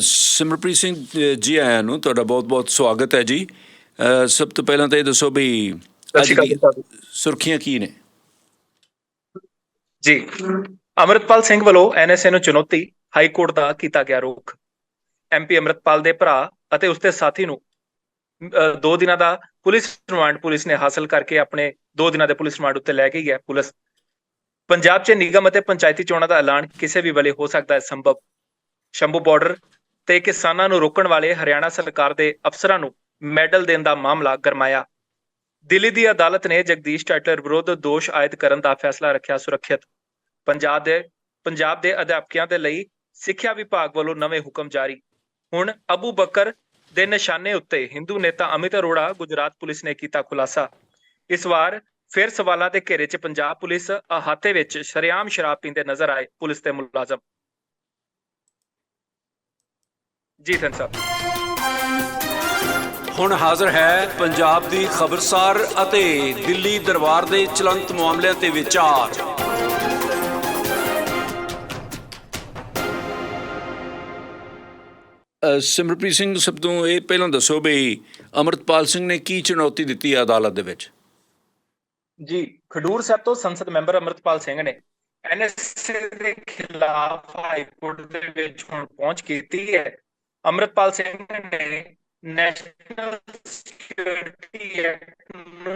ਸਿਮਰਪ੍ਰੀਤ ਸਿੰਘ ਜੀ ਆਇਆਂ ਨੂੰ ਤੁਹਾਡਾ ਬਹੁਤ-ਬਹੁਤ ਸਵਾਗਤ ਹੈ ਜੀ। ਸਭ ਤੋਂ ਪਹਿਲਾਂ ਤਾਂ ਇਹ ਦੱਸੋ ਵੀ ਅੱਜ ਦੀ। ਸੁਰਖੀਆਂ ਕੀ ਨੇ? ਜੀ ਅਮਰਤਪਾਲ ਸਿੰਘ ਵੱਲੋਂ ਐਨਐਸਏ ਨੂੰ ਚੁਣੌਤੀ ਹਾਈ ਕੋਰਟ ਦਾ ਕੀਤਾ ਗਿਆ ਰੋਕ। ਐਮਪੀ ਅਮਰਤਪਾਲ ਦੇ ਭਰਾ ਅਤੇ ਉਸਦੇ ਸਾਥੀ ਨੂੰ ਦੋ ਦਿਨਾਂ ਦਾ ਪੁਲਿਸ ਰਿਮਾਂਡ ਪੁਲਿਸ ਨੇ ਹਾਸਲ ਕਰਕੇ ਆਪਣੇ ਦੋ ਦਿਨਾਂ ਦੇ ਪੁਲਿਸ ਰਿਮਾਂਡ ਉੱਤੇ ਲੈ ਗਈ ਹੈ ਪੁਲਿਸ। ਪੰਜਾਬ 'ਚ ਨਿਗਮ ਅਤੇ ਪੰਚਾਇਤੀ ਚੋਣਾਂ ਦਾ ਐਲਾਨ ਕਿਸੇ ਵੀ ਵੇਲੇ ਹੋ ਸਕਦਾ ਹੈ ਸੰਭਵ। ਸ਼ੰਭੂ ਬਾਰਡਰ ਤੇ ਕਿਸਾਨਾਂ ਨੂੰ ਰੋਕਣ ਵਾਲੇ ਹਰਿਆਣਾ ਸਰਕਾਰ ਦੇ ਅਫਸਰਾਂ ਨੂੰ ਮੈਡਲ ਦੇਣ ਦਾ ਮਾਮਲਾ ਗਰਮਾਇਆ। ਦਿੱਲੀ ਦੀ ਅਦਾਲਤ ਨੇ ਜਗਦੀਸ਼ ਟਾਈਟਲਰ ਵਿਰੁੱਧ ਦੋਸ਼ ਆਇਦ ਕਰਨ ਦਾ ਫੈਸਲਾ ਰੱਖਿਆ ਸੁਰੱਖਿਅਤ। ਪੰਜਾਬ ਦੇ ਪੰਜਾਬ ਦੇ ਅਧਿਆਪਕਾਂ ਦੇ ਲਈ ਸਿੱਖਿਆ ਵਿਭਾਗ ਵੱਲੋਂ ਨਵੇਂ ਹੁਕਮ ਜਾਰੀ। ਹੁਣ ਅਬੂ ਬਕਰ ਦੇ ਨਿਸ਼ਾਨੇ ਉੱਤੇ ਹਿੰਦੂ ਨੇਤਾ ਅਮਿਤ ਅਰੋੜਾ ਗੁਜਰਾਤ ਪੁਲਿਸ ਨੇ ਕੀਤਾ ਖੁਲਾਸਾ। ਇਸ ਵਾਰ ਫਿਰ ਸਵਾਲਾਂ ਦੇ ਘੇਰੇ 'ਚ ਪੰਜਾਬ ਪੁਲਿਸ ਅਹਾਤੇ ਵਿੱਚ ਸ਼ਰੇਆਮ ਸ਼ਰਾਬ ਪੀਂਦੇ ਨਜ਼ਰ ਆਏ ਪੁਲਿਸ ਦੇ ਮੁਲਾਜ਼ਮ। ਜੀ ਧੰਨ ਸਾਹਿਬ। ਹੁਣ ਹਾਜ਼ਰ ਹੈ ਪੰਜਾਬ ਦੀ ਖਬਰਸਾਰ ਅਤੇ ਦਿੱਲੀ ਦਰਬਾਰ ਦੇ ਚਲੰਤ ਮਾਮਲਿਆਂ ਤੇ ਵਿਚਾਰ। ਸਿਮਰਪ੍ਰੀਤ ਸਿੰਘ ਸਭ ਤੋਂ ਇਹ ਪਹਿਲਾਂ ਦੱਸੋ ਵੀ ਅਮਰਤਪਾਲ ਸਿੰਘ ਨੇ ਕੀ ਚੁਣੌਤੀ ਦਿੱਤੀ ਹੈ ਅਦਾਲਤ ਦੇ ਵਿੱਚ? ਜੀ ਖਡੂਰ ਸਾਹਿਬ ਤੋਂ ਸੰਸਦ ਮੈਂਬਰ ਅਮਰਤਪਾਲ ਸਿੰਘ ਨੇ ਐਨਐਸਏ ਦੇ ਖਿਲਾਫ ਹਾਈ ਕੋਰਟ ਦੇ ਵਿੱਚ ਹੁਣ ਪਹੁੰਚ ਕੀਤੀ ਹੈ। ਅਮਰਤਪਾਲ ਸਿੰਘ ਨੇ ਨੈਸ਼ਨਲ ਸਿਕਿਉਰਿਟੀ ਐਕਟ ਨੂੰ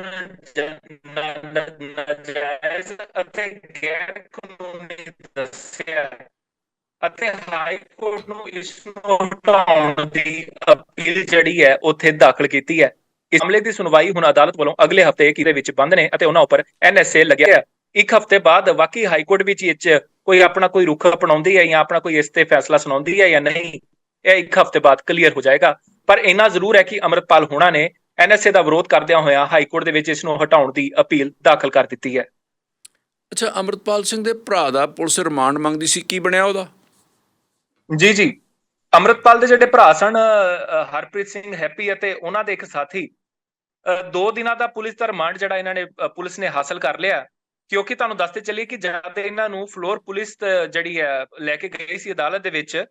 ਨਾਜਾਇਜ਼ ਅਤੇ ਗੈਰ ਕਾਨੂੰਨੀ ਦੱਸਿਆ ਅਤੇ ਹਾਈ ਕੋਰਟ ਨੂੰ ਇਸ ਨੂੰ ਹਟਾਉਣ ਦੀ ਅਪੀਲ ਜਿਹੜੀ ਹੈ, ਉੱਥੇ ਦਾਖਲ ਕੀਤੀ ਹੈ। ਇਸ ਮਾਮਲੇ ਦੀ ਸੁਣਵਾਈ ਹੁਣ ਅਦਾਲਤ ਵੱਲੋਂ ਅਗਲੇ ਹਫ਼ਤੇ ਕੀ ਵਿੱਚ ਬੰਦ ਨੇ ਅਤੇ ਉਹਨਾਂ ਉੱਪਰ ਐਨਐਸਏ ਲੱਗਿਆ ਹੈ ਇੱਕ ਹਫ਼ਤੇ ਬਾਅਦ ਵਾਕਈ ਹਾਈ ਕੋਰਟ ਵਿੱਚ ਕੋਈ ਆਪਣਾ ਕੋਈ ਰੁਖ ਅਪਣਾਉਂਦੀ ਹੈ ਜਾਂ ਆਪਣਾ ਕੋਈ ਇਸ ਤੇ ਫੈਸਲਾ ਸੁਣਾਉਂਦੀ ਹੈ ਜਾਂ ਨਹੀਂ? ਇਹ ਇੱਕ ਹਫ਼ਤੇ ਬਾਅਦ ਕਲੀਅਰ ਹੋ ਜਾਏਗਾ। ਪਰ ਇੰਨਾ ਜ਼ਰੂਰ ਹੈ ਕਿ ਅਮਰਤਪਾਲ ਹੋਣਾ ਨੇ ਐਨਐਸਏ ਦਾ ਵਿਰੋਧ ਕਰਦਿਆਂ ਹੋਇਆਂ ਹਾਈ ਕੋਰਟ ਦੇ ਵਿੱਚ ਇਸ ਨੂੰ ਹਟਾਉਣ ਦੀ ਅਪੀਲ ਦਾਖਲ ਕਰ ਦਿੱਤੀ ਹੈ। ਅੱਛਾ ਅਮਰਤਪਾਲ ਸਿੰਘ ਦੇ ਭਰਾ ਦਾ ਪੁਲਿਸ ਰਿਮਾਂਡ ਮੰਗਦੀ ਸੀ ਕੀ ਬਣਿਆ ਉਹਦਾ? ਜੀ ਜੀ। ਅਮਰਤਪਾਲ ਦੇ ਜਿਹੜੇ ਭਰਾ ਸਨ ਹਰਪ੍ਰੀਤ ਸਿੰਘ ਹੈਪੀ ਅਤੇ ਉਹਨਾਂ ਦੇ ਇੱਕ ਸਾਥੀ ਦੋ ਦਿਨਾਂ ਦਾ ਪੁਲਿਸ ਦਾ ਰਿਮਾਂਡ ਜਿਹੜਾ ਇਹਨਾਂ ਨੇ ਪੁਲਿਸ ਨੇ ਹਾਸਲ ਕਰ ਲਿਆ। ਕਿਉਂਕਿ ਤੁਹਾਨੂੰ ਦੱਸਦੇ ਚੱਲੀਏ ਕਿ ਜਦ ਇਹਨਾਂ ਨੂੰ ਫਲੋਰ ਪੁਲਿਸ ਜਿਹੜੀ ਹੈ ਲੈ ਕੇ ਗਈ ਸੀ ਅਦਾਲਤ ਦੇ ਵਿੱਚ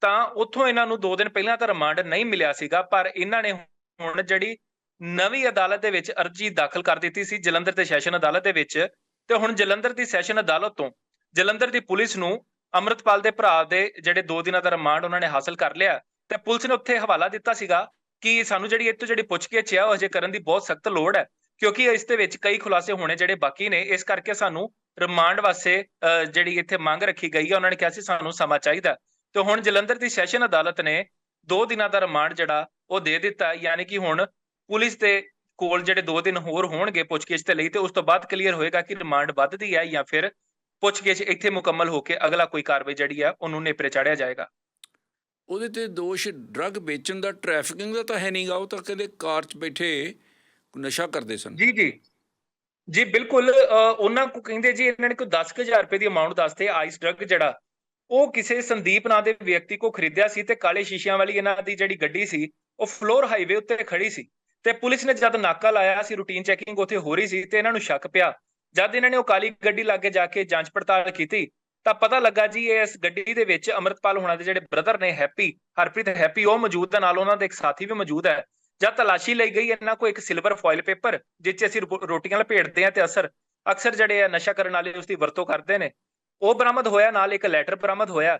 ਤਾਂ ਉੱਥੋਂ ਇਹਨਾਂ ਨੂੰ ਦੋ ਦਿਨ ਪਹਿਲਾਂ ਤਾਂ ਰਿਮਾਂਡ ਨਹੀਂ ਮਿਲਿਆ ਸੀਗਾ ਪਰ ਇਹਨਾਂ ਨੇ ਹੁਣ ਜਿਹੜੀ ਨਵੀਂ ਅਦਾਲਤ ਦੇ ਵਿੱਚ ਅਰਜੀ ਦਾਖਲ ਕਰ ਦਿੱਤੀ ਸੀ ਜਲੰਧਰ ਦੇ ਸੈਸ਼ਨ ਅਦਾਲਤ ਦੇ ਵਿੱਚ। ਤੇ ਹੁਣ ਜਲੰਧਰ ਦੀ ਸੈਸ਼ਨ ਅਦਾਲਤ ਤੋਂ ਜਲੰਧਰ ਦੀ ਪੁਲਿਸ ਨੂੰ ਅਮਰਤਪਾਲ ਦੇ ਭਰਾ ਦੇ ਜਿਹੜੇ 2 ਦਿਨਾਂ ਦਾ ਰਿਮਾਂਡ ਉਹਨਾਂ ਨੇ ਹਾਸਲ ਕਰ ਲਿਆ। ਤੇ ਪੁਲਿਸ ਨੇ ਉੱਥੇ ਹਵਾਲਾ ਦਿੱਤਾ ਸੀਗਾ ਕਿ ਸਾਨੂੰ ਜਿਹੜੀ ਇਹ ਤੋਂ ਜਿਹੜੀ ਪੁੱਛਗਿੱਛ ਹੈ ਉਹ ਅਜੇ ਕਰਨ ਦੀ ਬਹੁਤ ਸਖਤ ਲੋੜ ਹੈ ਕਿਉਂਕਿ ਇਸ ਦੇ ਵਿੱਚ ਕਈ ਖੁਲਾਸੇ ਹੋਣੇ ਜਿਹੜੇ ਬਾਕੀ ਨੇ। ਇਸ ਕਰਕੇ ਸਾਨੂੰ ਰਿਮਾਂਡ ਵਾਸਤੇ ਅਹ, ਜਿਹੜੀ ਇੱਥੇ ਮੰਗ ਰੱਖੀ ਗਈ ਹੈ ਉਹਨਾਂ ਨੇ ਕਿਹਾ ਸੀ ਸਾਨੂੰ ਸਮਾਂ ਚਾਹੀਦਾ। ਤੇ ਹੁਣ ਜਲੰਧਰ ਦੀ ਸੈਸ਼ਨ ਅਦਾਲਤ ਨੇ 2 ਦਿਨਾਂ ਦਾ ਰਿਮਾਂਡ ਜਿਹੜਾ ਉਹ ਦੇ ਦਿੱਤਾ ਯਾਨੀ ਕਿ ਹੁਣ ਪੁਲਿਸ ਦੇ ਕੋਲ ਜਿਹੜੇ 2 ਦਿਨ ਹੋਰ ਹੋਣਗੇ ਪੁੱਛਗਿੱਛ ਦੇ ਲਈ ਤੇ ਉਸ ਤੋਂ ਬਾਅਦ ਕਲੀਅਰ ਹੋਏਗਾ ਕਿ ਰਿਮਾਂਡ ਵੱਧਦੀ ਹੈ ਜਾਂ ਫਿਰ ਪੁੱਛਗਿੱਛ ਇੱਥੇ ਮੁਕੰਮਲ ਹੋ ਕੇ ਅਗਲਾ ਕੋਈ ਕਾਰਵਾਈ ਜਿਹੜੀ ਹੈ ਉਹਨੂੰ ਨੇਪਰੇ ਚਾੜਿਆ ਜਾਏਗਾ। ਉਹਦੇ ਤੇ ਦੋਸ਼ ਡਰੱਗ ਵੇਚਣ ਦਾ ਟ੍ਰੈਫਿਕਿੰਗ ਦਾ ਤਾਂ ਹੈ ਨਹੀਂਗਾ ਉਹ ਤਾਂ ਕਹਿੰਦੇ ਕਾਰ 'ਚ ਬੈਠੇ ਨਸ਼ਾ ਕਰਦੇ ਸਨ। ਜੀ ਜੀ। ਜੀ ਬਿਲਕੁਲ ਉਹਨਾਂ ਕੋ ਕਹਿੰਦੇ ਜੀ ਇਹਨਾਂ ਨੇ ਕੋਈ 10000 ਰੁਪਏ ਦੀ ਅਮਾਉਂਟ ਦੱਸਦੇ ਆਈਸ ਡਰੱਗ ਜਿਹੜਾ ਉਹ ਕਿਸੇ ਸੰਦੀਪ ਨਾਂ ਦੇ ਵਿਅਕਤੀ ਕੋ ਖਰੀਦਿਆ ਸੀ ਤੇ ਕਾਲੇ ਸ਼ੀਸ਼ਿਆਂ ਵਾਲੀ ਇਹਨਾਂ ਦੀ ਜਿਹੜੀ ਗੱਡੀ ਸੀ, ਉਹ ਫਲੋਰ ਹਾਈਵੇ ਉੱਤੇ ਖੜੀ ਸੀ ਤੇ ਪੁਲਿਸ ਨੇ ਜਦ ਨਾਕਾ ਲਾਇਆ ਸੀ ਰੂਟੀਨ ਚੈਕਿੰਗ ਉੱਥੇ ਹੋ ਰਹੀ ਸੀ ਤੇ ਇਹਨਾਂ ਨੂੰ ਸ਼ੱਕ ਪਿਆ। ਜਦ ਇਹਨਾਂ ਨੇ ਉਹ ਕਾਲੀ ਗੱਡੀ ਲਾਗੇ ਜਾ ਕੇ ਜਾਂਚ ਪੜਤਾਲ ਕੀਤੀ, ਤਾਂ ਪਤਾ ਲੱਗਾ ਜੀ ਇਹ ਇਸ ਗੱਡੀ ਦੇ ਵਿੱਚ ਅਮਰਤਪਾਲ ਹੋਣਾ ਦੇ ਜਿਹੜੇ ਬ੍ਰਦਰ ਨੇ, ਹੈਪੀ, ਹਰਪ੍ਰੀਤ, ਹੈਪੀ, ਉਹ ਮੌਜੂਦ ਹੈ ਨਾਲ ਉਹਨਾਂ ਦੇ ਇੱਕ ਸਾਥੀ ਵੀ ਮੌਜੂਦ ਹੈ। ਜਦ ਤਲਾਸ਼ੀ ਲਈ ਗਈ, ਇਹਨਾਂ ਕੋਲ ਇੱਕ ਸਿਲਵਰ ਫੋਇਲ ਪੇਪਰ ਜਿਸ 'ਚ ਅਸੀਂ ਰੋਟੀਆਂ ਲਪੇਟਦੇ ਆ ਤੇ ਅਸਰ, ਅਕਸਰ ਜਿਹੜੇ ਆ ਨਸ਼ਾ ਕਰਨ ਵਾਲੇ ਉਸ ਦੀ ਵਰਤੋਂ ਕਰਦੇ ਨੇ। ਉਹ ਬਰਾਮਦ ਹੋਇਆ, ਨਾਲ ਇੱਕ ਲੈਟਰ ਬਰਾਮਦ ਹੋਇਆ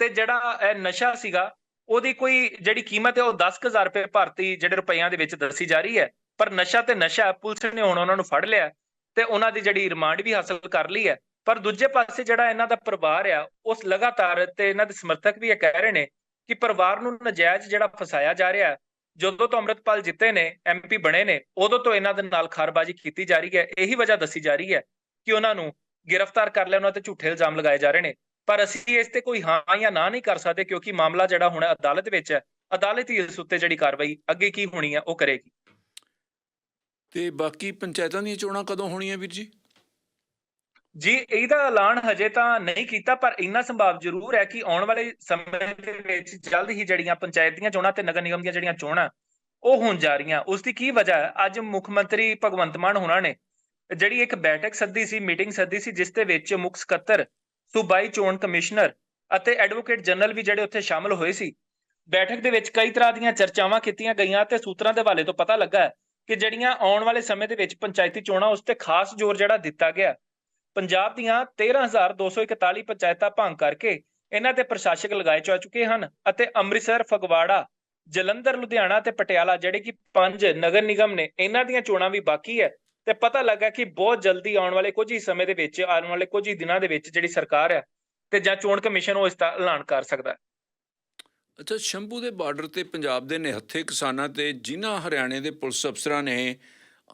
ਤੇ ਜਿਹੜਾ ਇਹ ਨਸ਼ਾ ਸੀਗਾ, ਉਹਦੀ ਕੋਈ ਜਿਹੜੀ ਕੀਮਤ ਹੈ ਉਹ 10000 ਰੁਪਏ ਭਾਰਤੀ ਜਿਹੜੇ ਰੁਪਈਆਂ ਦੇ ਵਿੱਚ ਦੱਸੀ ਜਾ ਰਹੀ ਹੈ, ਪਰ ਨਸ਼ਾ ਤੇ ਨਸ਼ਾ, ਪੁਲਿਸ ਨੇ ਹੁਣ ਉਹਨਾਂ ਨੂੰ ਫੜ ਲਿਆ ਤੇ ਉਹਨਾਂ ਦੀ ਜਿਹੜੀ ਰਿਮਾਂਡ ਵੀ ਹਾਸਲ ਕਰ ਲਈ ਹੈ। ਪਰ ਦੂਜੇ ਪਾਸੇ ਜਿਹੜਾ ਇਹਨਾਂ ਦਾ ਪਰਿਵਾਰ ਆ, ਉਸ ਲਗਾਤਾਰ ਤੇ ਇਹਨਾਂ ਦੇ ਸਮਰਥਕ ਵੀ ਇਹ ਕਹਿ ਰਹੇ ਨੇ ਕਿ ਪਰਿਵਾਰ ਨੂੰ ਨਜਾਇਜ਼ ਜਿਹੜਾ ਫਸਾਇਆ ਜਾ ਰਿਹਾ, ਜਦੋਂ ਤੋਂ ਅੰਮ੍ਰਿਤਪਾਲ ਜਿੱਤੇ ਨੇ ਐਮਪੀ ਬਣੇ ਨੇ, ਉਦੋਂ ਤੋਂ ਇਹਨਾਂ ਦੇ ਨਾਲ ਖਾਰਬਾਜ਼ੀ ਕੀਤੀ ਜਾ ਰਹੀ ਹੈ। ਇਹੀ ਵਜ੍ਹਾ ਦੱਸੀ ਜਾ ਰਹੀ ਹੈ ਕਿ ਉਹਨਾਂ ਨੂੰ ਗ੍ਰਿਫਤਾਰ ਕਰ ਲਿਆ ਉਹਨਾਂ ਤੇ ਝੂਠੇ ਇਲਜ਼ਾਮ ਲਗਾਏ ਜਾ ਰਹੇ ਨੇ। ਪਰ ਅਸੀਂ ਇਸ ਤੇ ਕੋਈ ਹਾਂ ਜਾਂ ਨਾ ਨਹੀਂ ਕਰ ਸਕਦੇ ਕਿਉਂਕਿ ਮਾਮਲਾ ਜਿਹੜਾ ਹੁਣ ਅਦਾਲਤ ਵਿੱਚ ਹੈ ਅਦਾਲਤ ਹੀ ਇਸ ਉੱਤੇ ਜਿਹੜੀ ਕਾਰਵਾਈ ਅੱਗੇ ਕੀ ਹੋਣੀ ਹੈ ਉਹ ਕਰੇਗੀ। ਤੇ ਬਾਕੀ ਪੰਚਾਇਤਾਂ ਦੀਆਂ ਚੋਣਾਂ ਕਦੋਂ ਹੋਣੀਆਂ ਵੀਰ ਜੀ? ਜੀ ਇਹਦਾ ਐਲਾਨ ਹਜੇ ਤਾਂ ਨਹੀਂ ਕੀਤਾ ਪਰ ਇੰਨਾ ਸੰਭਵ ਜ਼ਰੂਰ ਹੈ ਕਿ ਆਉਣ ਵਾਲੇ ਸਮੇਂ ਦੇ ਵਿੱਚ ਜਲਦ ਹੀ ਜਿਹੜੀਆਂ ਪੰਚਾਇਤ ਦੀਆਂ ਚੋਣਾਂ ਤੇ ਨਗਰ ਨਿਗਮ ਦੀਆਂ ਜਿਹੜੀਆਂ ਚੋਣਾਂ ਉਹ ਹੋਣ ਜਾ ਰਹੀਆਂ। ਉਸ ਦੀ ਕੀ ਵਜ੍ਹਾ ਹੈ? ਅੱਜ ਮੁੱਖ ਮੰਤਰੀ ਭਗਵੰਤ ਮਾਨ ਹੋਣਾ ਨੇ ਜਿਹੜੀ ਇੱਕ ਬੈਠਕ ਸੱਦੀ ਸੀ, ਮੀਟਿੰਗ ਸੱਦੀ ਸੀ, ਜਿਸ ਦੇ ਵਿੱਚ ਮੁੱਖ ਸਕੱਤਰ, ਸੂਬਾਈ ਚੋਣ ਕਮਿਸ਼ਨਰ ਅਤੇ ਐਡਵੋਕੇਟ ਜਨਰਲ ਵੀ ਜਿਹੜੇ ਉੱਥੇ ਸ਼ਾਮਲ ਹੋਏ ਸੀ। ਬੈਠਕ ਦੇ ਵਿੱਚ ਕਈ ਤਰ੍ਹਾਂ ਦੀਆਂ ਚਰਚਾਵਾਂ ਕੀਤੀਆਂ ਗਈਆਂ ਤੇ ਸੂਤਰਾਂ ਦੇ ਹਵਾਲੇ ਤੋਂ ਪਤਾ ਲੱਗਾ ਕਿ ਜਿਹੜੀਆਂ ਆਉਣ ਵਾਲੇ ਸਮੇਂ ਦੇ ਵਿੱਚ ਪੰਚਾਇਤੀ ਚੋਣਾਂ, ਉਸ ਤੇ ਖਾਸ ਜ਼ੋਰ ਜਿਹੜਾ ਦਿੱਤਾ ਗਿਆ। ਪੰਜਾਬ ਦੀਆਂ 13241 ਪੰਚਾਇਤਾਂ ਭੰਗ ਕਰਕੇ ਇਹਨਾਂ ਤੇ ਪ੍ਰਸ਼ਾਸਕ ਲਗਾਏ ਜਾ ਚੁੱਕੇ ਹਨ ਅਤੇ ਅੰਮ੍ਰਿਤਸਰ, ਫਗਵਾੜਾ, ਜਲੰਧਰ, ਲੁਧਿਆਣਾ ਤੇ ਪਟਿਆਲਾ, ਜਿਹੜੇ ਕਿ ਪੰਜ ਨਗਰ ਨਿਗਮ ਨੇ, ਇਹਨਾਂ ਦੀਆਂ ਚੋਣਾਂ ਵੀ ਬਾਕੀ ਹੈ। ਤੇ ਪਤਾ ਲੱਗਾ ਕਿ ਬਹੁਤ ਜਲਦੀ ਆਉਣ ਵਾਲੇ ਕੁਝ ਹੀ ਸਮੇਂ ਦੇ ਵਿੱਚ ਆਉਣ ਵਾਲੇ ਕੁਝ ਹੀ ਦਿਨਾਂ ਦੇ ਵਿੱਚ ਜਿਹੜੀ ਸਰਕਾਰ ਹੈ ਤੇ ਜਾਂ ਚੋਣ ਕਮਿਸ਼ਨ ਉਹ ਇਸ ਦਾ ਐਲਾਨ ਕਰ ਸਕਦਾ ਹੈ। ਅੱਛਾ ਸ਼ੰਭੂ ਦੇ ਬਾਰਡਰ ਤੇ ਪੰਜਾਬ ਦੇ ਨਿਹੱਥੇ ਕਿਸਾਨਾਂ ਤੇ ਜਿਨ੍ਹਾਂ ਹਰਿਆਣੇ ਦੇ ਪੁਲਿਸ ਅਫਸਰਾਂ ਨੇ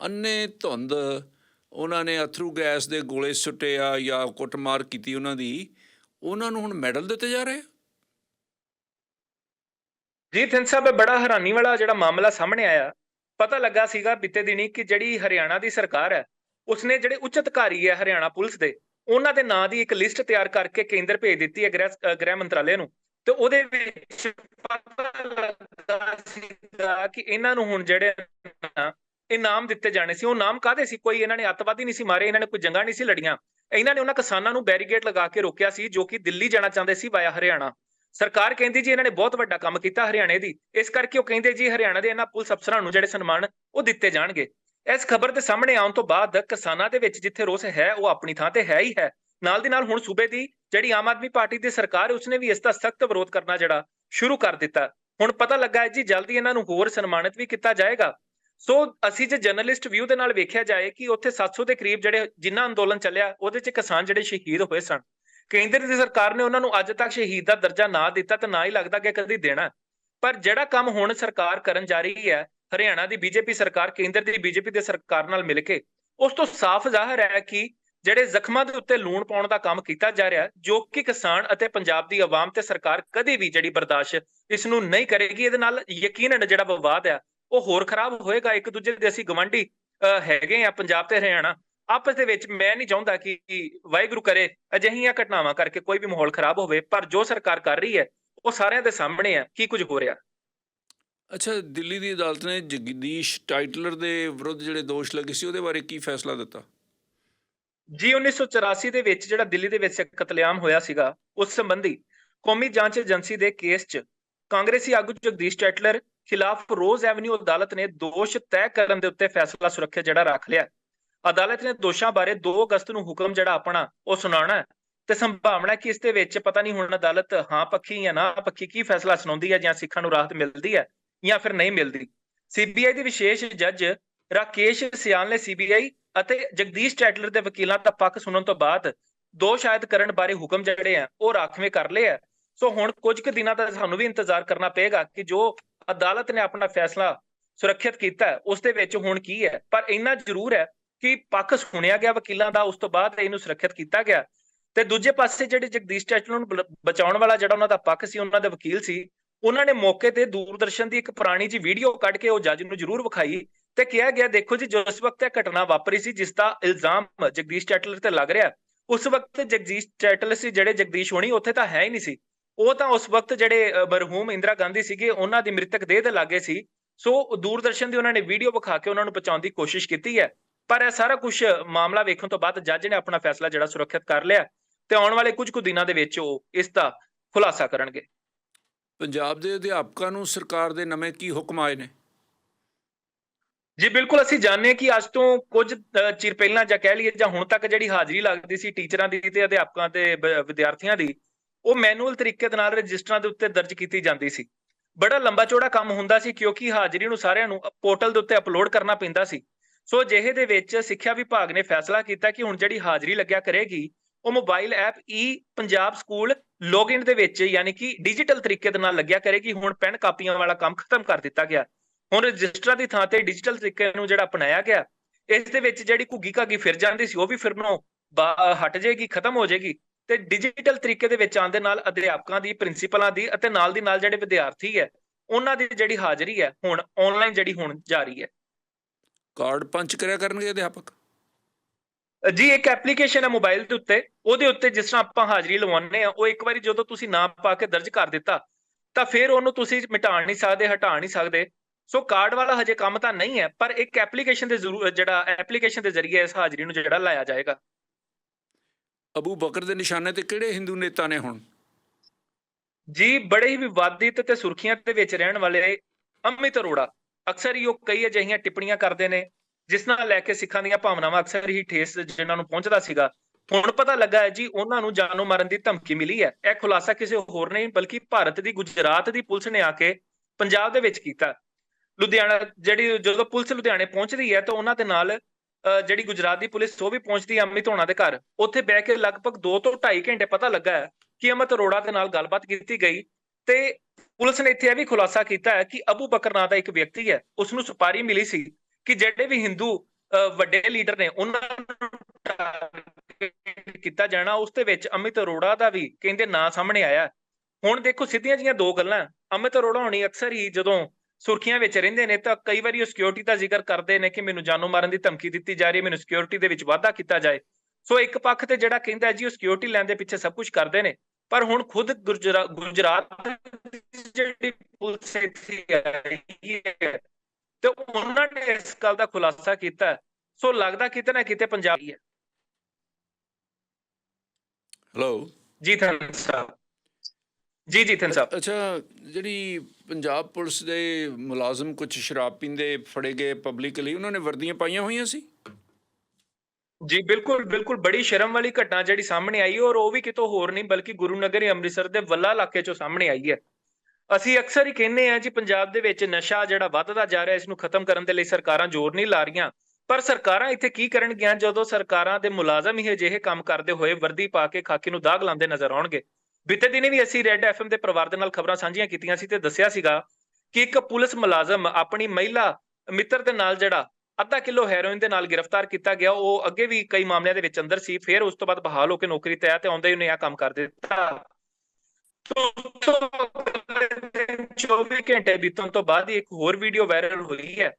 ਅੰਨੇ ਧੁੰਦ ਉਹਨਾਂ ਨੇ ਅਥਰੂ ਗੈਸ ਦੇ ਗੋਲੇ ਸੁੱਟੇ ਆ ਜਾਂ ਕੁੱਟਮਾਰ ਕੀਤੀ ਉਹਨਾਂ ਦੀ ਉਹਨਾਂ ਨੂੰ ਹੁਣ ਮੈਡਲ ਦਿੱਤੇ ਜਾ ਰਹੇ ਜੀ ਥਿੰਦ ਸਾਹਿਬ ਬੜਾ ਹੈਰਾਨੀ ਵਾਲਾ ਜਿਹੜਾ ਮਾਮਲਾ ਸਾਹਮਣੇ ਆਇਆ। ਪਤਾ ਲੱਗਾ ਸੀਗਾ ਬੀਤੇ ਦਿਨੀ ਕਿ ਜਿਹੜੀ ਹਰਿਆਣਾ ਦੀ ਸਰਕਾਰ ਹੈ, ਉਸਨੇ ਜਿਹੜੇ ਉੱਚ ਅਧਿਕਾਰੀ ਹੈ ਹਰਿਆਣਾ ਪੁਲਿਸ ਦੇ, ਉਹਨਾਂ ਦੇ ਨਾਂ ਦੀ ਇੱਕ ਲਿਸਟ ਤਿਆਰ ਕਰਕੇ ਕੇਂਦਰ ਭੇਜ ਦਿੱਤੀ ਹੈ ਗ੍ਰਹਿ ਮੰਤਰਾਲੇ ਨੂੰ। ਤੇ ਉਹਦੇ ਵਿੱਚ ਪਤਾ ਲੱਗਾ ਸੀਗਾ ਕਿ ਇਹਨਾਂ ਨੂੰ ਹੁਣ ਜਿਹੜੇ ਨਾ ਇਨਾਮ ਦਿੱਤੇ ਜਾਣੇ ਸੀ। ਉਹ ਨਾਮ ਕਾਦੇ ਸੀ? ਕੋਈ ਇਹਨਾਂ ਨੇ ਅੱਤਵਾਦੀ ਨਹੀਂ ਸੀ ਮਾਰੇ, ਇਹਨਾਂ ਨੇ ਕੋਈ ਜੰਗਾਂ ਨਹੀਂ ਸੀ ਲੜੀਆਂ। ਇਹਨਾਂ ਨੇ ਉਹਨਾਂ ਕਿਸਾਨਾਂ ਨੂੰ ਬੈਰੀਗੇਡ ਲਗਾ ਕੇ ਰੋਕਿਆ ਸੀ, ਜੋ ਕਿ ਦਿੱਲੀ ਜਾਣਾ ਚਾਹੁੰਦੇ ਸੀ ਵਾਇਆ ਹਰਿਆਣਾ। ਸਰਕਾਰ ਕਹਿੰਦੀ ਜੀ ਇਹਨਾਂ ਨੇ ਬਹੁਤ ਵੱਡਾ ਕੰਮ ਕੀਤਾ ਹਰਿਆਣੇ ਦੀ, ਇਸ ਕਰਕੇ ਉਹ ਕਹਿੰਦੇ ਜੀ ਹਰਿਆਣਾ ਦੇ ਇਹਨਾਂ ਪੁਲਿਸ ਅਫਸਰਾਂ ਨੂੰ ਜਿਹੜੇ ਸਨਮਾਨ ਉਹ ਦਿੱਤੇ ਜਾਣਗੇ। ਇਸ ਖਬਰ ਦੇ ਸਾਹਮਣੇ ਆਉਣ ਤੋਂ ਬਾਅਦ ਕਿਸਾਨਾਂ ਦੇ ਵਿੱਚ ਜਿੱਥੇ ਰੋਸ ਹੈ, ਉਹ ਆਪਣੀ ਥਾਂ ਤੇ ਹੈ ਹੀ ਹੈ। ਨਾਲ ਦੀ ਨਾਲ ਹੁਣ ਸੂਬੇ ਦੀ ਜਿਹੜੀ ਆਮ ਆਦਮੀ ਪਾਰਟੀ ਦੀ ਸਰਕਾਰ ਹੈ, ਉਸਨੇ ਵੀ ਇਸ ਦਾ ਸਖਤ ਵਿਰੋਧ ਕਰਨਾ ਜਿਹੜਾ ਸ਼ੁਰੂ ਕਰ ਦਿੱਤਾ। ਹੁਣ ਪਤਾ ਲੱਗਾ ਹੈ ਜੀ, ਜਲਦੀ ਇਹਨਾਂ ਨੂੰ ਹੋਰ ਸਨਮਾਨਿਤ ਵੀ ਕੀਤਾ ਜਾਏਗਾ। ਸੋ ਅਸੀਂ ਜੇ ਜਰਨਲਿਸਟ ਵਿਊ ਦੇ ਨਾਲ ਵੇਖਿਆ ਜਾਏ ਕਿ ਉੱਥੇ 700 ਦੇ ਕਰੀਬ ਜਿਹੜੇ ਜਿੰਨਾ ਅੰਦੋਲਨ ਚੱਲਿਆ, ਉਹਦੇ 'ਚ ਕਿਸਾਨ ਜਿਹੜੇ ਸ਼ਹੀਦ ਹੋਏ ਸਨ। ਕੇਂਦਰ ਦੀ ਸਰਕਾਰ ਨੇ ਉਹਨਾਂ ਨੂੰ ਅੱਜ ਤੱਕ ਸ਼ਹੀਦ ਦਾ ਦਰਜਾ ਨਾ ਦਿੱਤਾ ਤੇ ਨਾ ਹੀ ਲੱਗਦਾ ਕਿ ਕਦੀ ਦੇਣਾ। ਪਰ ਜਿਹੜਾ ਕੰਮ ਹੁਣ ਸਰਕਾਰ ਕਰਨ ਜਾ ਰਹੀ ਹੈ, ਹਰਿਆਣਾ ਦੀ ਬੀਜੇਪੀ ਸਰਕਾਰ, ਕੇਂਦਰ ਦੀ ਬੀਜੇਪੀ ਦੇ ਸਰਕਾਰ ਨਾਲ ਮਿਲ ਕੇ, ਉਸ ਤੋਂ ਸਾਫ਼ ਜ਼ਾਹਰ ਹੈ ਕਿ ਜਿਹੜੇ ਜ਼ਖਮਾਂ ਦੇ ਉੱਤੇ ਲੂਣ ਪਾਉਣ ਦਾ ਕੰਮ ਕੀਤਾ ਜਾ ਰਿਹਾ, ਜੋ ਕਿ ਕਿਸਾਨ ਅਤੇ ਪੰਜਾਬ ਦੀ ਆਵਾਮ ਤੇ ਸਰਕਾਰ ਕਦੇ ਵੀ ਜਿਹੜੀ ਬਰਦਾਸ਼ਤ ਇਸ ਨੂੰ ਨਹੀਂ ਕਰੇਗੀ, ਇਹਦੇ ਨਾਲ ਯਕੀਨਨ ਜਿਹੜਾ ਵਿਵਾਦ ਆ ਉਹ ਹੋਰ ਖਰਾਬ ਹੋਏਗਾ। ਇੱਕ ਦੂਜੇ ਦੇ ਅਸੀਂ ਗਵੰਡੀ ਹੈਗੇ ਆ ਪੰਜਾਬ ਤੇ ਹਰਿਆਣਾ ਆਪਸ ਦੇ ਵਿੱਚ ਮੈਂ ਨਹੀਂ ਚਾਹੁੰਦਾ ਕਿ ਵਾਹਿਗੁਰੂ ਕਰੇ ਅਜਿਹੀਆਂ ਘਟਨਾਵਾਂ ਕਰਕੇ ਕੋਈ ਵੀ ਮਾਹੌਲ ਖਰਾਬ ਹੋਵੇ ਪਰ ਜੋ ਸਰਕਾਰ ਕਰ ਰਹੀ ਹੈ ਉਹ ਸਾਰਿਆਂ ਦੇ ਸਾਹਮਣੇ ਹੈ ਕੀ ਕੁਝ ਹੋ ਰਿਹਾ। ਅੱਛਾ ਦਿੱਲੀ ਦੀ ਅਦਾਲਤ ਨੇ ਜਗਦੀਸ਼ ਟਾਈਟਲਰ ਦੇ ਵਿਰੁੱਧ ਜਿਹੜੇ ਦੋਸ਼ ਲੱਗੇ ਸੀ ਉਹਦੇ ਬਾਰੇ ਕੀ ਫੈਸਲਾ ਦਿੱਤਾ? ਜੀ 1984 ਦੇ ਵਿੱਚ ਜਿਹੜਾ ਦਿੱਲੀ ਦੇ ਵਿੱਚ ਕਤਲੇਆਮ ਹੋਇਆ ਸੀਗਾ ਉਸ ਸੰਬੰਧੀ ਕੌਮੀ ਜਾਂਚ ਏਜੰਸੀ ਦੇ ਕੇਸ 'ਚ ਕਾਂਗਰਸੀ ਆਗੂ ਜਗਦੀਸ਼ ਟੈਟਲਰ ਖਿਲਾਫ ਰੋਜ਼ ਐਵਨਿਊ ਅਦਾਲਤ ਨੇ ਦੋਸ਼ ਤੈਅ ਕਰਨ ਦੇ ਉੱਤੇ ਫੈਸਲਾ ਸੁਰੱਖਿਅਤ ਜਿਹੜਾ ਰੱਖ ਲਿਆ। ਅਦਾਲਤ ਨੇ ਦੋਸ਼ਾਂ ਬਾਰੇ 2 ਅਗਸਤ ਨੂੰ ਹੁਕਮ ਜਿਹੜਾ ਆਪਣਾ ਉਹ ਸੁਣਾਉਣਾ ਤੇ ਸੰਭਾਵਨਾ ਹੈ ਕਿ ਇਸ ਦੇ ਵਿੱਚ ਪਤਾ ਨਹੀਂ ਹੁਣ ਅਦਾਲਤ ਹਾਂ ਪੱਖੀ ਜਾਂ ਨਾ ਪੱਖੀ ਕੀ ਫੈਸਲਾ ਸੁਣਾਉਂਦੀ ਹੈ ਜਾਂ ਸਿੱਖਾਂ ਨੂੰ ਰਾਹਤ ਮਿਲਦੀ ਹੈ ਜਾਂ ਫਿਰ ਨਹੀਂ ਮਿਲਦੀ। ਸੀਬੀਆਈ ਦੇ ਵਿਸ਼ੇਸ਼ ਜੱਜ ਰਾਕੇਸ਼ ਸਿਆਲ ਨੇ ਸੀਬੀਆਈ ਅਤੇ ਜਗਦੀਸ਼ ਟੈਟਲਰ ਦੇ ਵਕੀਲਾਂ ਦਾ ਪੱਖ ਸੁਣਨ ਤੋਂ ਬਾਅਦ ਦੋ ਸ਼ਾਇਦ ਕਰਨ ਬਾਰੇ ਹੁਕਮ ਜਿਹੜੇ ਆ ਉਹ ਰਾਖਵੇਂ ਕਰ ਲਏ ਆ। ਸੋ ਹੁਣ ਕੁਝ ਕੁ ਦਿਨਾਂ ਦਾ ਸਾਨੂੰ ਵੀ ਇੰਤਜ਼ਾਰ ਕਰਨਾ ਪਏਗਾ ਕਿ ਜੋ ਅਦਾਲਤ ਨੇ ਆਪਣਾ ਫੈਸਲਾ ਸੁਰੱਖਿਅਤ ਕੀਤਾ ਹੈ, ਉਸ ਦੇ ਵਿੱਚ ਹੁਣ ਕੀ ਹੈ ਪਰ ਇੰਨਾ ਜ਼ਰੂਰ ਹੈ ਕਿ ਪੱਖ ਸੁਣਿਆ ਗਿਆ ਵਕੀਲਾਂ ਦਾ ਉਸ ਤੋਂ ਬਾਅਦ ਇਹਨੂੰ ਸੁਰੱਖਿਅਤ ਕੀਤਾ ਗਿਆ। ਤੇ ਦੂਜੇ ਪਾਸੇ ਜਿਹੜੇ ਜਗਦੀਸ਼ ਟੈਟਲਰ ਨੂੰ ਬਚਾਉਣ ਵਾਲਾ ਜਿਹੜਾ ਉਹਨਾਂ ਦਾ ਪੱਖ ਸੀ ਉਹਨਾਂ ਦੇ ਵਕੀਲ ਸੀ ਉਹਨਾਂ ਨੇ ਮੌਕੇ ਤੇ ਦੂਰਦਰਸ਼ਨ ਦੀ ਇੱਕ ਪੁਰਾਣੀ ਜੀ ਵੀਡੀਓ ਕੱਢ ਕੇ ਉਹ ਜੱਜ ਨੂੰ ਜ਼ਰੂਰ ਵਿਖਾਈ ਤੇ ਕਿਹਾ ਗਿਆ ਦੇਖੋ ਜੀ ਜਿਸ ਵਕਤ ਇਹ ਘਟਨਾ ਵਾਪਰੀ ਸੀ ਜਿਸ ਦਾ ਇਲਜ਼ਾਮ ਜਗਦੀਸ਼ ਟੈਟਲਰ ਤੇ ਲੱਗ ਰਿਹਾ ਉਸ ਵਕਤ ਜਗਦੀਸ਼ ਟੈਟਲਰ ਸੀ ਜਿਹੜੇ ਜਗਦੀਸ਼ ਹੋਣੀ ਉੱਥੇ ਤਾਂ ਹੈ ਹੀ ਨਹੀਂ ਸੀ। ਉਹ ਤਾਂ ਉਸ ਵਕਤ ਜਿਹੜੇ ਅ, ਮਰਹੂਮ ਇੰਦਰਾ ਗਾਂਧੀ ਸੀਗੇ ਉਹਨਾਂ ਦੀ ਮ੍ਰਿਤਕ ਦੇਹ ਦੇ ਲਾਗੇ ਸੀ। ਸੋ ਦੂਰਦਰਸ਼ਨ ਦੀ ਉਹਨਾਂ ਨੇ ਵੀਡੀਓ ਵਿਖਾ ਕੇ ਉਹਨਾਂ ਨੂੰ ਬਚਾਉਣ ਦੀ ਕੋਸ਼ਿਸ਼ ਕੀਤੀ ਹੈ। ਪਰ ਇਹ ਸਾਰਾ ਕੁਝ ਮਾਮਲਾ ਵੇਖਣ ਤੋਂ ਬਾਅਦ ਜੱਜ ਨੇ ਆਪਣਾ ਫੈਸਲਾ ਜਿਹੜਾ ਸੁਰੱਖਿਅਤ ਕਰ ਲਿਆ ਤੇ ਆਉਣ ਵਾਲੇ ਕੁਝ ਕੁ ਦਿਨਾਂ ਦੇ ਵਿੱਚ ਉਹ ਇਸ ਦਾ ਖੁਲਾਸਾ ਕਰਨਗੇ। ਪੰਜਾਬ ਦੇ ਅਧਿਆਪਕਾਂ ਨੂੰ ਸਰਕਾਰ ਦੇ ਨਵੇਂ ਕੀ ਹੁਕਮ ਆਏ ਨੇ? ਜੀ ਬਿਲਕੁਲ ਅਸੀਂ ਜਾਣਦੇ ਹਾਂ ਕਿ ਅੱਜ ਤੋਂ ਕੁਝ ਚਿਰ ਪਹਿਲਾਂ ਜਾਂ ਕਹਿ ਲਈਏ ਜਾਂ ਹੁਣ ਤੱਕ ਜਿਹੜੀ ਹਾਜ਼ਰੀ ਲੱਗਦੀ ਸੀ ਟੀਚਰਾਂ ਦੀ ਤੇ ਅਧਿਆਪਕਾਂ ਤੇ ਵਿਦਿਆਰਥੀਆਂ ਦੀ ਉਹ ਮੈਨੂਅਲ ਤਰੀਕੇ ਦੇ ਨਾਲ ਰਜਿਸਟਰਾਂ ਦੇ ਉੱਤੇ ਦਰਜ ਕੀਤੀ ਜਾਂਦੀ ਸੀ। ਬੜਾ ਲੰਬਾ ਚੌੜਾ ਕੰਮ ਹੁੰਦਾ ਸੀ ਕਿਉਂਕਿ ਹਾਜ਼ਰੀ ਨੂੰ ਸਾਰਿਆਂ ਨੂੰ ਪੋਰਟਲ ਦੇ ਉੱਤੇ ਅਪਲੋਡ ਕਰਨਾ ਪੈਂਦਾ ਸੀ। ਸੋ ਜਿਹੇ ਦੇ ਵਿੱਚ ਸਿੱਖਿਆ ਵਿਭਾਗ ਨੇ ਫੈਸਲਾ ਕੀਤਾ ਕਿ ਹੁਣ ਜਿਹੜੀ ਹਾਜ਼ਰੀ ਲੱਗਿਆ ਕਰੇਗੀ, ਉਹ mobile app e Punjab school login ਦੇ ਵਿੱਚ ਯਾਨੀ ਕਿ ਡਿਜੀਟਲ ਤਰੀਕੇ ਦੇ ਨਾਲ ਲੱਗਿਆ ਕਰੇਗੀ। ਹੁਣ ਪੈਨ ਕਾਪੀਆਂ ਵਾਲਾ ਕੰਮ ਖਤਮ ਕਰ ਦਿੱਤਾ ਗਿਆ। ਹੁਣ ਰਜਿਸਟਰਾਂ ਦੀ ਥਾਂ ਤੇ ਡਿਜੀਟਲ ਤਰੀਕੇ ਨੂੰ ਜਿਹੜਾ ਅਪਣਾਇਆ ਗਿਆ, ਇਸ ਦੇ ਵਿੱਚ ਜਿਹੜੀ ਘੁੱਗੀ ਘਾਗੀ ਫਿਰ ਜਾਂਦੀ ਸੀ, ਉਹ ਵੀ ਫਿਰਨੋਂ ਬਾ- ਹਟ ਜਾਏਗੀ, ਖਤਮ ਹੋ ਜਾਏਗੀ। ਤੇ ਡਿਜੀਟਲ ਤਰੀਕੇ ਦੇ ਵਿੱਚ ਆਉਣ ਦੇ ਨਾਲ ਅਧਿਆਪਕਾਂ ਦੀ ਪ੍ਰਿੰਸੀਪਲਾਂ ਦੀ ਅਤੇ ਨਾਲ ਦੀ ਨਾਲ ਜਿਹੜੇ ਵਿਦਿਆਰਥੀ ਹੈ, ਉਹਨਾਂ ਦੀ ਜਿਹੜੀ ਹਾਜ਼ਰੀ ਹੈ, ਹੁਣ ਆਨਲਾਈਨ ਜਿਹੜੀ ਹੁਣ ਜਾਰੀ ਹੈ। ਕਾਰਡ ਪੰਚ ਕਰਿਆ ਕਰਨਗੇ ਅਧਿਆਪਕ? ਜੀ ਇੱਕ ਐਪਲੀਕੇਸ਼ਨ ਹੈ ਮੋਬਾਈਲ ਦੇ ਉੱਤੇ। ਉਹਦੇ ਉੱਤੇ ਜਿਸ ਤਰ੍ਹਾਂ ਆਪਾਂ ਹਾਜ਼ਰੀ ਲਵਾਉਂਦੇ ਆ ਉਹ ਇੱਕ ਵਾਰੀ ਜਦੋਂ ਤੁਸੀਂ ਨਾਮ ਪਾ ਕੇ ਦਰਜ ਕਰ ਦਿੱਤਾ ਤਾਂ ਫਿਰ ਉਹਨੂੰ ਤੁਸੀਂ ਮਿਟਾ ਨਹੀਂ ਸਕਦੇ ਹਟਾ ਨਹੀਂ ਸਕਦੇ। ਸੋ ਕਾਰਡ ਵਾਲਾ ਹਜੇ ਕੰਮ ਤਾਂ ਨਹੀਂ ਹੈ ਪਰ ਇੱਕ ਐਪਲੀਕੇਸ਼ਨ ਦੇ ਜ਼ਰੂਰ ਜਿਹੜਾ ਐਪਲੀਕੇਸ਼ਨ ਦੇ ਜ਼ਰੀਏ ਇਸ ਹਾਜ਼ਰੀ ਨੂੰ ਜਿਹੜਾ ਲਾਇਆ ਜਾਏਗਾ। ਅਬੂ ਬਕਰ ਦੇ ਨਿਸ਼ਾਨੇ ਤੇ ਕਿਹੜੇ ਹਿੰਦੂ ਨੇਤਾ ਨੇ ਹੁਣ? ਜੀ ਬੜੇ ਹੀ ਵਿਵਾਦਿਤ ਤੇ ਸੁਰਖੀਆਂ ਦੇ ਵਿੱਚ ਰਹਿਣ ਵਾਲੇ ਅਮਿਤ ਅਰੋੜਾ। ਅਕਸਰ ਹੀ ਉਹ ਕਈ ਅਜਿਹੀਆਂ ਟਿੱਪਣੀਆਂ ਕਰਦੇ ਨੇ, ਜਿਸ ਨਾਲ ਲੈ ਕੇ ਸਿੱਖਾਂ ਦੀਆਂ ਭਾਵਨਾਵਾਂ ਅਕਸਰ ਹੀ ਠੇਸ ਜਿਨ੍ਹਾਂ ਨੂੰ ਪਹੁੰਚਦਾ ਸੀਗਾ। ਹੁਣ ਪਤਾ ਲੱਗਾ ਹੈ ਜੀ, ਉਹਨਾਂ ਨੂੰ ਜਾਨੋਂ ਮਾਰਨ ਦੀ ਧਮਕੀ ਮਿਲੀ ਹੈ। ਇਹ ਖੁਲਾਸਾ ਕਿਸੇ ਹੋਰ ਨਹੀਂ ਬਲਕਿ ਭਾਰਤ ਦੀ ਗੁਜਰਾਤ ਦੀ ਪੁਲਿਸ ਨੇ ਆ ਕੇ ਪੰਜਾਬ ਦੇ ਵਿੱਚ ਕੀਤਾ। ਲੁਧਿਆਣਾ ਜਿਹੜੀ ਜਦੋਂ ਪੁਲਿਸ ਲੁਧਿਆਣੇ ਪਹੁੰਚਦੀ ਹੈ, ਤਾਂ ਉਹਨਾਂ ਦੇ ਨਾਲ ਜਿਹੜੀ ਗੁਜਰਾਤ ਦੀ ਪੁਲਿਸ, ਉਹ ਵੀ ਪਹੁੰਚਦੀ ਹੈ ਅਮਿਤ ਹੋਣਾ ਦੇ ਘਰ। ਉੱਥੇ ਬਹਿ ਕੇ ਲਗਭਗ 2 ਤੋਂ 2.5 ਘੰਟੇ ਪਤਾ ਲੱਗਾ ਹੈ ਕਿ ਅਮਿਤ ਅਰੋੜਾ ਦੇ ਨਾਲ ਗੱਲਬਾਤ ਕੀਤੀ ਗਈ। ਤੇ ਪੁਲਿਸ ਨੇ ਇੱਥੇ ਇਹ ਵੀ ਖੁਲਾਸਾ ਕੀਤਾ ਹੈ ਕਿ ਅਬੂ ਬਕਰ ਨਾਂ ਦਾ ਇੱਕ ਵਿਅਕਤੀ ਹੈ ਉਸ ਨੂੰ ਸੁਪਾਰੀ ਮਿਲੀ ਸੀ ਕਿ ਜਿਹੜੇ ਵੀ ਹਿੰਦੂ ਅ, ਵੱਡੇ ਲੀਡਰ ਨੇ ਉਹਨਾਂ ਨੂੰ ਕੀਤਾ ਜਾਣਾ ਉਸ ਦੇ ਵਿੱਚ ਅਮਿਤ ਅਰੋੜਾ ਦਾ ਵੀ ਕਹਿੰਦੇ ਨਾਂ ਸਾਹਮਣੇ ਆਇਆ ਹੁਣ ਦੇਖੋ ਸਿੱਧੀਆਂ ਜੀਆਂ ਦੋ ਗੱਲਾਂ ਅਮਿਤ ਅਰੋੜਾ ਹੋਣੀ ਅਕਸਰ ਹੀ ਜਦੋਂ ਸੁਰਖੀਆਂ ਵਿੱਚ ਰਹਿੰਦੇ ਨੇ ਤਾਂ ਕਈ ਵਾਰੀ ਉਹ ਸਿਕਿਉਰਿਟੀ ਦਾ ਜ਼ਿਕਰ ਕਰਦੇ ਨੇ ਕਿ ਮੈਨੂੰ ਜਾਨੋਂ ਮਾਰਨ ਦੀ ਧਮਕੀ ਦਿੱਤੀ ਜਾ ਰਹੀ ਹੈ ਮੈਨੂੰ ਸਿਕਿਉਰਿਟੀ ਦੇ ਵਿੱਚ ਵਾਧਾ ਕੀਤਾ ਜਾਏ। ਸੋ ਇੱਕ ਪੱਖ ਤੇ ਜਿਹੜਾ ਕਹਿੰਦਾ ਜੀ ਉਹ ਸਿਕਿਉਰਿਟੀ ਲੈਣ ਦੇ ਪਿੱਛੇ ਸਭ ਕੁਝ ਕਰਦੇ ਨੇ। ਪਰ ਹੁਣ ਖੁਦ ਗੁਜਰਾ- ਗੁਜਰਾਤ ਜਿਹੜੀ ਪੁਲਿਸ ਇੱਥੇ ਆਈ ਹੈ ਤੇ ਉਹਨਾਂ ਨੇ ਇਸ ਗੱਲ ਦਾ ਖੁਲਾਸਾ ਕੀਤਾ। ਸੋ ਲੱਗਦਾ ਕਿਤੇ ਨਾ ਕਿਤੇ ਪੰਜਾਬ ਹੀ ਹੈ। ਹੈਲੋ ਜੀ ਥਨ ਸਾਹਿਬ। ਜੀ ਜੀ ਥਨ ਸਾਹਿਬ ਅੱਛਾ ਜਿਹੜੀ ਪੰਜਾਬ ਪੁਲਿਸ ਦੇ ਮੁਲਾਜ਼ਮ ਕੁਝ ਸ਼ਰਾਬ ਪੀਂਦੇ ਫੜੇ ਗਏ ਪਬਲਿਕਲੀ ਉਹਨਾਂ ਨੇ ਵਰਦੀਆਂ ਪਾਈਆਂ ਹੋਈਆਂ ਸੀ? ਜੀ, ਬਿਲਕੁਲ ਬਿਲਕੁਲ। ਬੜੀ ਸ਼ਰਮ ਵਾਲੀ ਘਟਨਾ ਜਿਹੜੀ ਸਾਹਮਣੇ ਆਈ, ਔਰ ਉਹ ਵੀ ਕਿਤੋਂ ਹੋਰ ਨਹੀਂ, ਬਲਕਿ ਗੁਰੂ ਨਗਰੀ ਅੰਮ੍ਰਿਤਸਰ ਦੇ ਵੱਲਾ ਇਲਾਕੇ ਚੋਂ ਸਾਹਮਣੇ ਆਈ ਹੈ। ਅਸੀਂ ਅਕਸਰ ਹੀ ਕਹਿੰਦੇ ਆ ਜੀ, ਪੰਜਾਬ ਦੇ ਵਿੱਚ ਨਸ਼ਾ ਜਿਹੜਾ ਵੱਧਦਾ ਜਾ ਰਿਹਾ, ਇਸ ਨੂੰ ਖਤਮ ਕਰਨ ਦੇ ਲਈ ਸਰਕਾਰਾਂ ਜ਼ੋਰ ਨਹੀਂ ਲਾ ਰਹੀਆਂ। ਪਰ ਸਰਕਾਰਾਂ ਇੱਥੇ ਕੀ ਕਰਨਗੀਆਂ, ਜਦੋਂ ਸਰਕਾਰਾਂ ਦੇ ਮੁਲਾਜ਼ਮ ਹੀ ਅਜਿਹੇ ਕੰਮ ਕਰਦੇ ਹੋਏ ਵਰਦੀ ਪਾ ਕੇ ਖਾਕੀ ਨੂੰ ਦਾਗ ਲਾਉਂਦੇ ਨਜ਼ਰ ਆਉਣਗੇ? ਬੀਤੇ ਦਿਨੀ ਵੀ ਅਸੀਂ ਰੈੱਡ ਐਫਐਮ ਦੇ ਪਰਿਵਾਰ ਦੇ ਨਾਲ ਖਬਰਾਂ ਸਾਂਝੀਆਂ ਕੀਤੀਆਂ ਸੀ ਤੇ ਦੱਸਿਆ ਸੀਗਾ ਕਿ ਇੱਕ ਪੁਲਿਸ ਮੁਲਾਜ਼ਮ ਆਪਣੀ ਮਹਿਲਾ ਮਿੱਤਰ ਦੇ ਨਾਲ ਜਿਹੜਾ ਅੱਧਾ ਕਿਲੋ ਹੈਰੋਇਨ ਦੇ ਨਾਲ ਗ੍ਰਿਫਤਾਰ ਕੀਤਾ ਗਿਆ। ਉਹ ਅੱਗੇ ਵੀ ਕਈ ਮਾਮਲਿਆਂ ਦੇ ਵਿੱਚ ਅੰਦਰ ਸੀ, ਫਿਰ ਉਸ ਤੋਂ ਬਾਅਦ ਬਹਾਲ ਹੋ ਕੇ ਨੌਕਰੀ ਤੇ ਆਇਆ ਤੇ ਆਉਂਦੇ ਹੀ ਉਹਨੇ ਇਹ ਕੰਮ ਕਰ ਦਿੱਤਾ। 24 ਘੰਟੇ ਬੀਤਣ ਤੋਂ ਬਾਅਦ ਇੱਕ ਹੋਰ ਵੀਡੀਓ ਵਾਇਰਲ ਹੋਈ ਹੈ,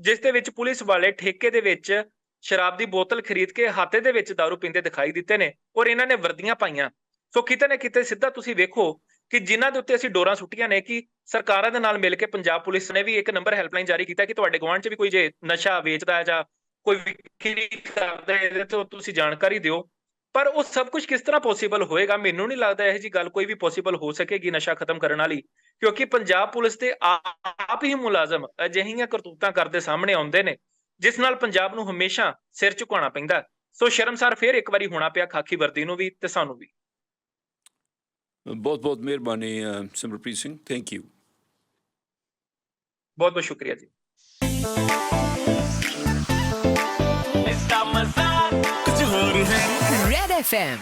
ਜਿਸ ਦੇ ਵਿੱਚ ਪੁਲਿਸ ਵਾਲੇ ਠੇਕੇ ਦੇ ਵਿੱਚ ਸ਼ਰਾਬ ਦੀ ਬੋਤਲ ਖਰੀਦ ਕੇ ਹਾਤੇ ਦੇ ਵਿੱਚ ਦਾਰੂ ਪੀਂਦੇ ਦਿਖਾਈ ਦਿੱਤੇ ਨੇ ਔਰ ਇਹਨਾਂ ਨੇ ਵਰਦੀਆਂ ਪਾਈਆਂ। ਸੋ ਕਿਤੇ ਨਾ ਕਿਤੇ ਸਿੱਧਾ ਤੁਸੀਂ ਵੇਖੋ ਕਿ ਜਿਨ੍ਹਾਂ ਦੇ ਉੱਤੇ ਅਸੀਂ ਡੋਰਾਂ ਸੁੱਟੀਆਂ ਨੇ ਕਿ ਸਰਕਾਰਾਂ ਦੇ ਨਾਲ ਮਿਲ ਕੇ ਪੰਜਾਬ ਪੁਲਿਸ ਨੇ ਵੀ ਇੱਕ ਨੰਬਰ ਹੈਲਪਲਾਈਨ ਜਾਰੀ ਕੀਤਾ ਕਿ ਤੁਹਾਡੇ ਗੁਆਂਢ 'ਚ ਵੀ ਕੋਈ ਜੇ ਨਸ਼ਾ ਵੇਚਦਾ ਹੈ ਜਾਂ ਕੋਈ ਵਿਕਰੀ ਕਰਦਾ ਹੈ ਇਹਦੇ ਤੋਂ ਤੁਸੀਂ ਜਾਣਕਾਰੀ ਦਿਓ। ਪਰ ਉਹ ਸਭ ਕੁਝ ਕਿਸ ਤਰ੍ਹਾਂ ਪੋਸੀਬਲ ਹੋਏਗਾ? ਮੈਨੂੰ ਨਹੀਂ ਲੱਗਦਾ ਇਹ ਜੀ ਗੱਲ ਕੋਈ ਵੀ ਪੋਸੀਬਲ ਹੋ ਸਕੇਗੀ ਨਸ਼ਾ ਖਤਮ ਕਰਨ ਵਾਲੀ। ਕਿਉਂਕਿ ਪੰਜਾਬ ਪੁਲਿਸ ਦੇ ਆਪ ਹੀ ਮੁਲਾਜ਼ਮ ਅਜਿਹੀਆਂ ਕਰਤੂਤਾਂ ਕਰਦੇ ਸਾਹਮਣੇ ਆਉਂਦੇ ਨੇ, ਜਿਸ ਨਾਲ ਪੰਜਾਬ ਨੂੰ ਹਮੇਸ਼ਾ ਸਿਰ ਝੁਕਾਉਣਾ ਪੈਂਦਾ। ਸੋ ਸ਼ਰਮਸਾਰ ਫੇਰ ਇੱਕ ਵਾਰੀ ਹੋਣਾ ਪਿਆ, ਖਾਕੀ ਵਰਦੀ ਨੂੰ ਵੀ ਤੇ ਸਾਨੂੰ ਵੀ। बहुत बहुत मेहरबानी सिमरप्रीत सिंह थैंक यू बहुत बहुत शुक्रिया जी रेड एफ एम